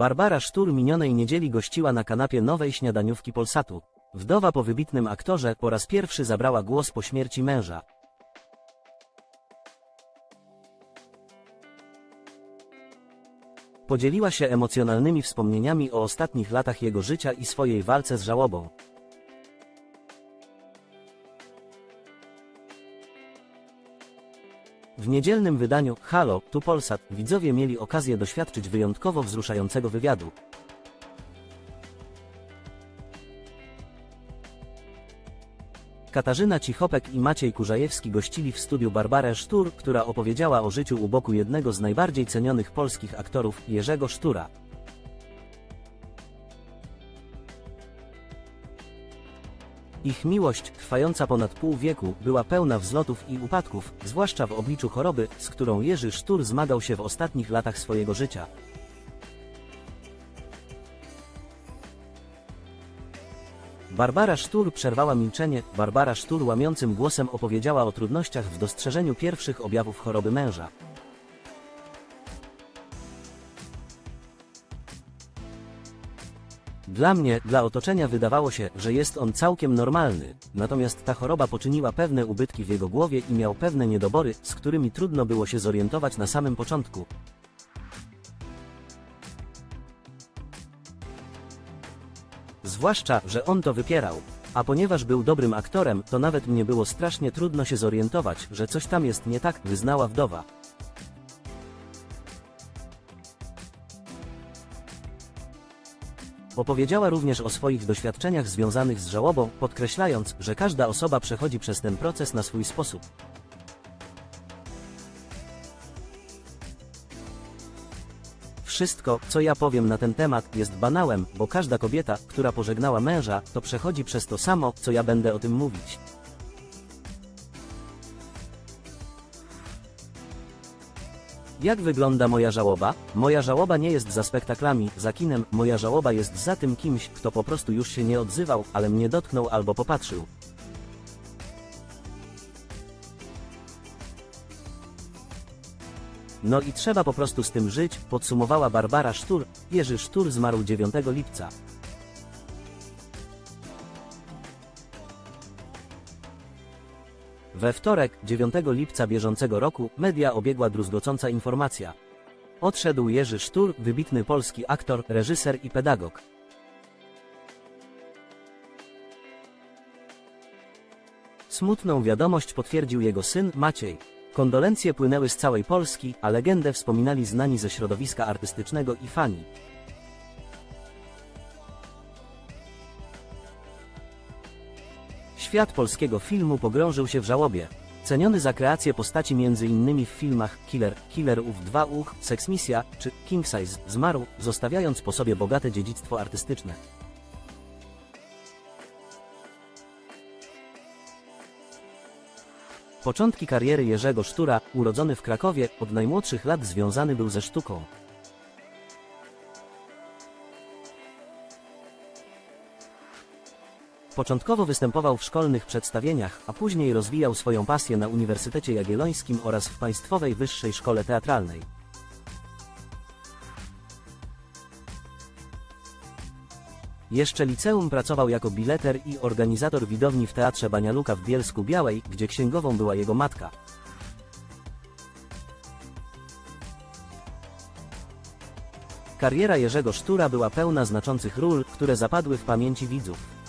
Barbara Sztur minionej niedzieli gościła na kanapie nowej śniadaniówki Polsatu. Wdowa po wybitnym aktorze po raz pierwszy zabrała głos po śmierci męża. Podzieliła się emocjonalnymi wspomnieniami o ostatnich latach jego życia i swojej walce z żałobą. W niedzielnym wydaniu Halo, tu Polsat widzowie mieli okazję doświadczyć wyjątkowo wzruszającego wywiadu. Katarzyna Cichopek i Maciej Kurzajewski gościli w studiu Barbarę Sztur, która opowiedziała o życiu u boku jednego z najbardziej cenionych polskich aktorów, Jerzego Sztura. Ich miłość, trwająca ponad pół wieku, była pełna wzlotów i upadków, zwłaszcza w obliczu choroby, z którą Jerzy Sztur zmagał się w ostatnich latach swojego życia. Barbara Sztur przerwała milczenie. Barbara Sztur łamiącym głosem opowiedziała o trudnościach w dostrzeżeniu pierwszych objawów choroby męża. Dla mnie, dla otoczenia wydawało się, że jest on całkiem normalny, natomiast ta choroba poczyniła pewne ubytki w jego głowie i miał pewne niedobory, z którymi trudno było się zorientować na samym początku. Zwłaszcza, że on to wypierał. A ponieważ był dobrym aktorem, to nawet mnie było strasznie trudno się zorientować, że coś tam jest nie tak, wyznała wdowa. Opowiedziała również o swoich doświadczeniach związanych z żałobą, podkreślając, że każda osoba przechodzi przez ten proces na swój sposób. Wszystko, co ja powiem na ten temat, jest banałem, bo każda kobieta, która pożegnała męża, to przechodzi przez to samo, co ja będę o tym mówić. Jak wygląda moja żałoba? Moja żałoba nie jest za spektaklami, za kinem, moja żałoba jest za tym kimś, kto po prostu już się nie odzywał, ale mnie dotknął albo popatrzył. No i trzeba po prostu z tym żyć, podsumowała Barbara Sztur. Jerzy Sztur zmarł 9 lipca. We wtorek, 9 lipca bieżącego roku, media obiegła druzgocąca informacja. Odszedł Jerzy Sztur, wybitny polski aktor, reżyser i pedagog. Smutną wiadomość potwierdził jego syn, Maciej. Kondolencje płynęły z całej Polski, a legendę wspominali znani ze środowiska artystycznego i fani. Świat polskiego filmu pogrążył się w żałobie. Ceniony za kreację postaci m.in. w filmach Killer, Killer Ów 2 Uch, Sex Misja czy King Size zmarł, zostawiając po sobie bogate dziedzictwo artystyczne. Początki kariery Jerzego Sztura, urodzony w Krakowie, od najmłodszych lat związany był ze sztuką. Początkowo występował w szkolnych przedstawieniach, a później rozwijał swoją pasję na Uniwersytecie Jagiellońskim oraz w Państwowej Wyższej Szkole Teatralnej. Jeszcze liceum pracował jako bileter i organizator widowni w Teatrze Banialuka w Bielsku Białej, gdzie księgową była jego matka. Kariera Jerzego Sztura była pełna znaczących ról, które zapadły w pamięci widzów.